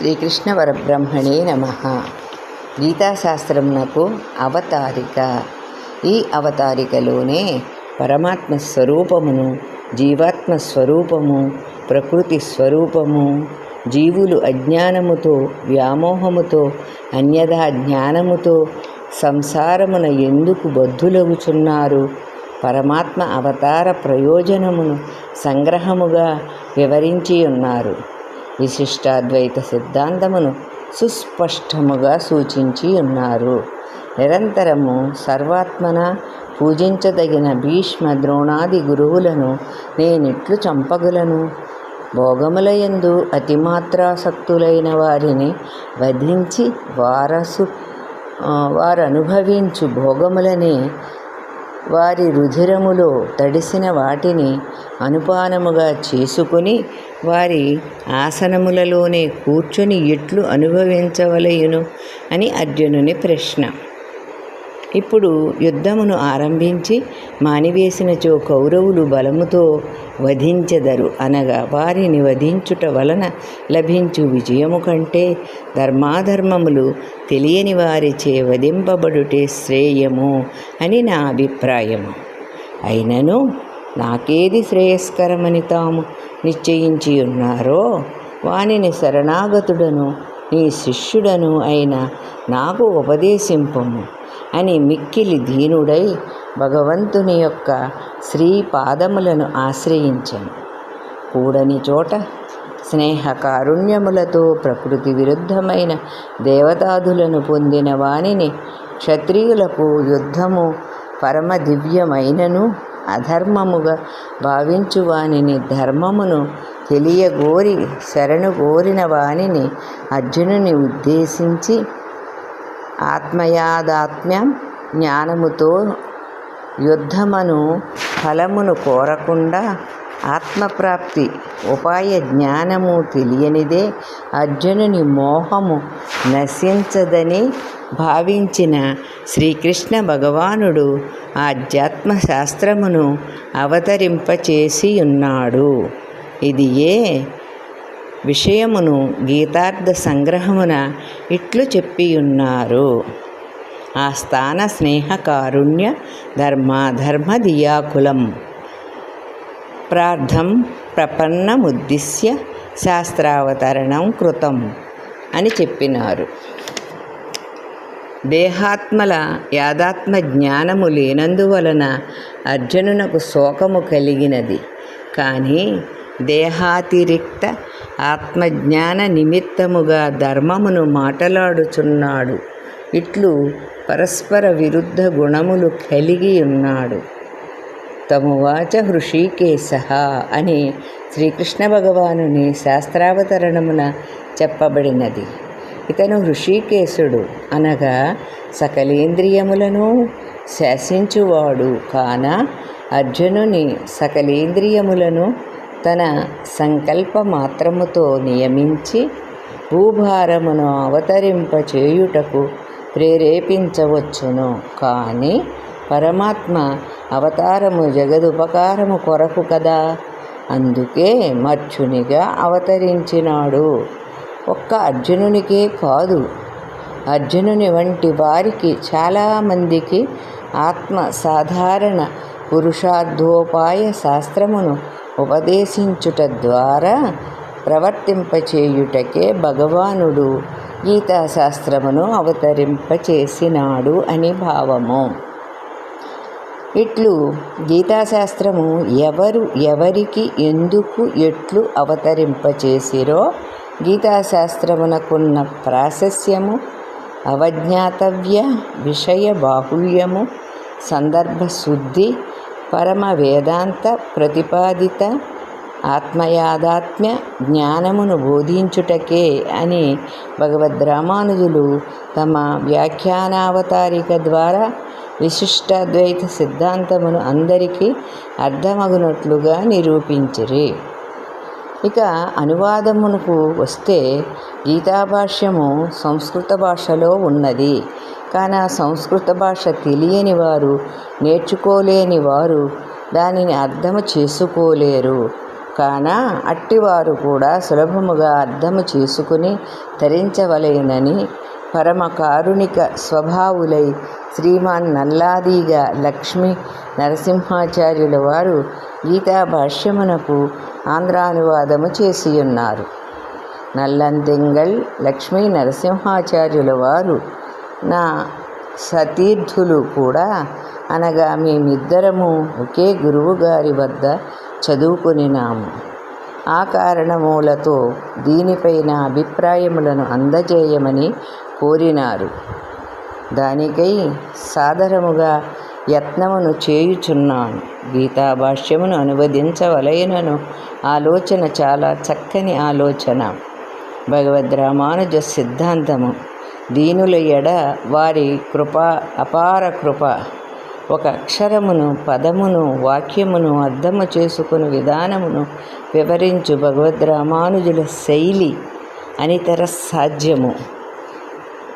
శ్రీకృష్ణ వరబ్రహ్మణే నమ. గీతాశాస్త్రమునకు అవతారిక. ఈ అవతారికలోనే పరమాత్మ స్వరూపమును జీవాత్మ స్వరూపము ప్రకృతి స్వరూపము జీవులు అజ్ఞానముతో వ్యామోహముతో అన్యథా జ్ఞానముతో సంసారమున ఎందుకు బద్ధులగుచున్నారు? పరమాత్మ అవతార ప్రయోజనమును సంగ్రహముగా వివరించి ఉన్నారు విశిష్టాద్వైత సిద్ధాంతమును సుస్పష్టముగా సూచించి ఉన్నారు. నిరంతరము సర్వాత్మన పూజించదగిన భీష్మ ద్రోణాది గురువులను నేనిట్లు చంపగలను. భోగములయందు అతిమాత్రాసక్తులైన వారిని వధించి వారసు వారు అనుభవించు భోగములనే వారి రుధిరములో తడిసిన వాటిని అనుపానముగా చేసుకుని వారి ఆసనములలోనే కూర్చొని ఎట్లు అనుభవించవలయును అని అర్జునుని ప్రశ్న. ఇప్పుడు యుద్ధమును ఆరంభించి మానివేసినచో కౌరవులు బలముతో వధించెదరు అనగా వారిని వధించుట వలన లభించు విజయము కంటే ధర్మాధర్మములు తెలియని వారిచే వధింపబడుటే శ్రేయము అని నా అభిప్రాయము. అయినను నాకేది శ్రేయస్కరమని తాము నిశ్చయించి ఉన్నారో వానిని శరణాగతుడను నీ శిష్యుడను అయిన నాకు ఉపదేశింపము. అని మిక్కిలి దీనుడై భగవంతుని యొక్క శ్రీ పాదములను ఆశ్రయించాను. కూడని చోట స్నేహ కారుణ్యములతో ప్రకృతి విరుద్ధమైన దేవతాదులను పొందిన వానిని క్షత్రియులకు యుద్ధము పరమ దివ్యమైనను అధర్మముగా భావించు వానిని ధర్మమును తెలియగోరి శరణు కోరిన వానిని అర్జునుని ఉద్దేశించి ఆత్మయాదాత్మ్యం జ్ఞానముతో యుద్ధమును ఫలమును కోరకుండా ఆత్మప్రాప్తి ఉపాయ జ్ఞానము తెలియనిదే అర్జునుని మోహము నశించదని భావించిన శ్రీకృష్ణ భగవానుడు ఆధ్యాత్మ శాస్త్రమును అవతరింపచేసి ఉన్నాడు ఇది ఏ విషయమును గీతార్థ సంగ్రహమున ఇట్లు చెప్పియున్నారు. ఆ స్థాన స్నేహ కారుణ్య ధర్మాధర్మ దియాకులం ప్రార్థం ప్రపన్నముద్దిశ్య శాస్త్రావతరణం కృతం అని చెప్పినారు. దేహాత్మల యాదాత్మ జ్ఞానము లేనందువలన అర్జునునకు శోకము కలిగినది. కానీ దేహాతిరిక్త ఆత్మజ్ఞాన నిమిత్తముగా ధర్మమును మాటలాడుచున్నాడు. ఇట్లు పరస్పర విరుద్ధ గుణములు కలిగి ఉన్నాడు. తమువాచ హృషీకేశ అని శ్రీకృష్ణ భగవానుని శాస్త్రావతరణమున చెప్పబడినది. ఇతను హృషీకేశుడు అనగా సకలేంద్రియములను శాసించువాడు కాన అర్జునుని సకలేంద్రియములను తన సంకల్ప మాత్రముతో నియమించి భూభారమును అవతరింపచేయుటకు ప్రేరేపించవచ్చును. కానీ పరమాత్మ అవతారము జగదుపకారము కొరకు కదా. అందుకే మర్చునిగా అవతరించినాడు. ఒక్క అర్జునునికే కాదు అర్జునుని వంటి వారికి చాలామందికి ఆత్మ సాధారణ పురుషార్థోపాయ శాస్త్రమును ఉపదేశించుట ద్వారా ప్రవర్తింపచేయుటకే భగవానుడు గీతాశాస్త్రమును అవతరింపచేసినాడు అని భావము. ఇట్లు గీతాశాస్త్రము ఎవరు ఎవరికి ఎందుకు ఎట్లు అవతరింపచేసిరో గీతాశాస్త్రమునకున్న ప్రాశస్యము అవజ్ఞాతవ్య విషయ బాహుళ్యము సందర్భశుద్ధి పరమ వేదాంత ప్రతిపాదిత ఆత్మయాదాత్మ్య జ్ఞానమును బోధించుటకే అని భగవద్ రామానుజులు తమ వ్యాఖ్యానావతారిక ద్వారా విశిష్టాద్వైత సిద్ధాంతమును అందరికీ అర్థమగునట్లుగా నిరూపించిరి ఇక అనువాదమునకు వస్తే గీతాభాష్యము సంస్కృత భాషలో ఉన్నది కానీ ఆ సంస్కృత భాష తెలియని వారు నేర్చుకోలేని వారు దానిని అర్థము చేసుకోలేరు. కాన అట్టివారు కూడా సులభముగా అర్థము చేసుకుని తరించవలెనని పరమ కారుణిక స్వభావులై శ్రీమాన్ నల్లాదిగా లక్ష్మి నరసింహాచార్యుల వారు గీతా భాష్యమునకు ఆంధ్రానువాదము చేసియున్నారు. నల్లంతింగల్ లక్ష్మీ నరసింహాచార్యుల వారు నా సతీర్థులు కూడా అనగా మేమిద్దరము ఒకే గురువుగారి వద్ద చదువుకునినాము. ఆ కారణములతో దీనిపైన అభిప్రాయములను అందజేయమని కోరినారు. దానికై సాదరముగా యత్నమును చేయుచున్నాను. గీతాభాష్యమును అనువదించవలయనను ఆలోచన చాలా చక్కని ఆలోచన. భగవద్ రామానుజ సిద్ధాంతము దీనుల ఎడ వారి కృప అపార కృప. ఒక అక్షరమును పదమును వాక్యమును అర్థము చేసుకుని విధానమును వివరించు భగవద్ రామానుజుల శైలి అనితర సాధ్యము.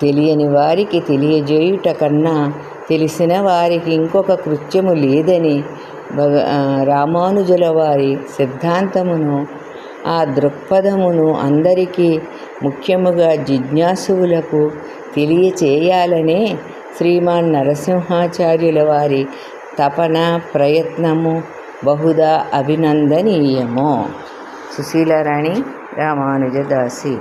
తెలియని వారికి తెలియజేయుట కన్నా తెలిసిన వారికి ఇంకొక కృత్యము లేదని భగ రామానుజుల వారి సిద్ధాంతమును ఆ దృక్పథమును అందరికీ ముఖ్యముగా జిజ్ఞాసువులకు తెలియచేయాలనే శ్రీమాన్ నరసింహాచార్యుల వారి తపన ప్రయత్నము బహుదా అభినందనీయము. సుశీలారాణి రామానుజదాసి.